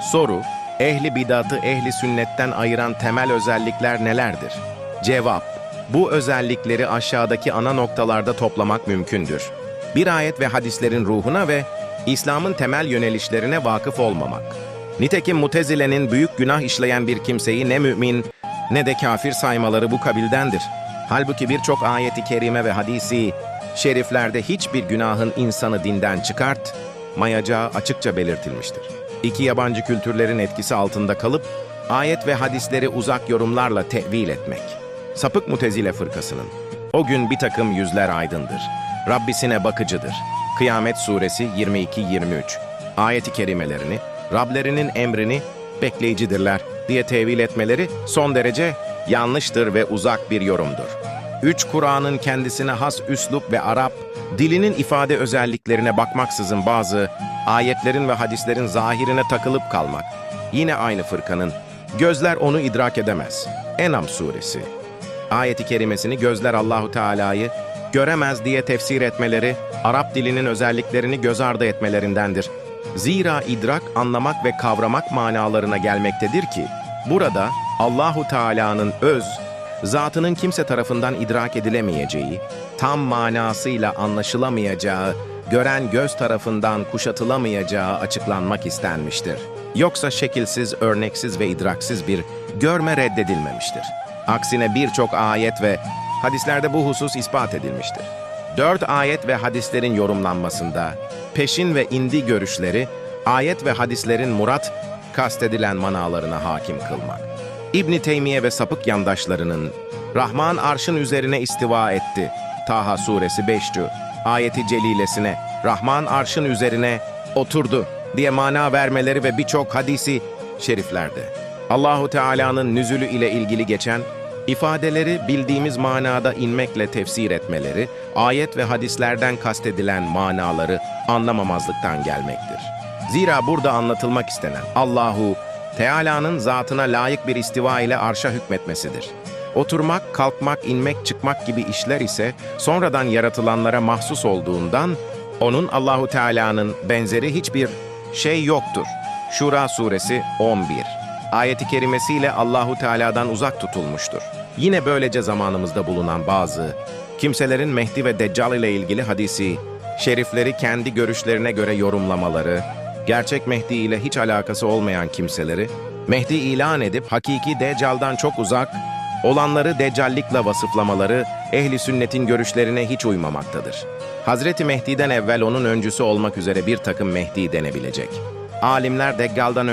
Soru, ehli bidatı ehli sünnetten ayıran temel özellikler nelerdir? Cevap, bu özellikleri aşağıdaki ana noktalarda toplamak mümkündür. Bir ayet ve hadislerin ruhuna ve İslam'ın temel yönelişlerine vakıf olmamak. Nitekim Mutezile'nin büyük günah işleyen bir kimseyi ne mümin ne de kafir saymaları bu kabildendir. Halbuki birçok ayeti kerime ve hadisi şeriflerde hiçbir günahın insanı dinden çıkart, mayacağı açıkça belirtilmiştir. İki yabancı kültürlerin etkisi altında kalıp ayet ve hadisleri uzak yorumlarla tevil etmek. Sapık Mutezile fırkasının. O gün bir takım yüzler aydındır. Rabbisine bakıcıdır. Kıyamet Suresi 22-23. Ayeti kerimelerini, Rablerinin emrini bekleyicidirler diye tevil etmeleri son derece yanlıştır ve uzak bir yorumdur. Üç Kur'an'ın kendisine has üslup ve Arap, dilinin ifade özelliklerine bakmaksızın bazı ayetlerin ve hadislerin zahirine takılıp kalmak. Yine aynı fırkanın, gözler onu idrak edemez. Enam suresi. Ayeti kerimesini gözler Allahu Teala'yı göremez diye tefsir etmeleri, Arap dilinin özelliklerini göz ardı etmelerindendir. Zira idrak, anlamak ve kavramak manalarına gelmektedir ki, burada Allahu Teala'nın öz, zatının kimse tarafından idrak edilemeyeceği, tam manasıyla anlaşılamayacağı, gören göz tarafından kuşatılamayacağı açıklanmak istenmiştir. Yoksa şekilsiz, örneksiz ve idraksiz bir görme reddedilmemiştir. Aksine birçok ayet ve hadislerde bu husus ispat edilmiştir. Dört ayet ve hadislerin yorumlanmasında peşin ve indi görüşleri, ayet ve hadislerin murat, kastedilen manalarına hakim kılmak. İbni Teymiye ve sapık yandaşlarının Rahman arşın üzerine istiva etti. Taha suresi 5. ayeti celilesine Rahman arşın üzerine oturdu diye mana vermeleri ve birçok hadisi şeriflerde. Allahu Teala'nın nüzülü ile ilgili geçen ifadeleri bildiğimiz manada inmekle tefsir etmeleri, ayet ve hadislerden kastedilen manaları anlamamazlıktan gelmektir. Zira burada anlatılmak istenen Allahu Teala'nın zatına layık bir istiva ile arşa hükmetmesidir. Oturmak, kalkmak, inmek, çıkmak gibi işler ise sonradan yaratılanlara mahsus olduğundan onun Allahu Teala'nın benzeri hiçbir şey yoktur. Şura suresi 11. Ayeti kerimesiyle Allahu Teala'dan uzak tutulmuştur. Yine böylece zamanımızda bulunan bazı kimselerin Mehdi ve Deccal ile ilgili hadisi, şerifleri kendi görüşlerine göre yorumlamaları, gerçek Mehdi ile hiç alakası olmayan kimseleri, Mehdi ilan edip hakiki Deccal'dan çok uzak, olanları Deccallikle vasıflamaları, ehli sünnetin görüşlerine hiç uymamaktadır. Hazreti Mehdi'den evvel onun öncüsü olmak üzere bir takım Mehdi denebilecek. Alimler Deccal'dan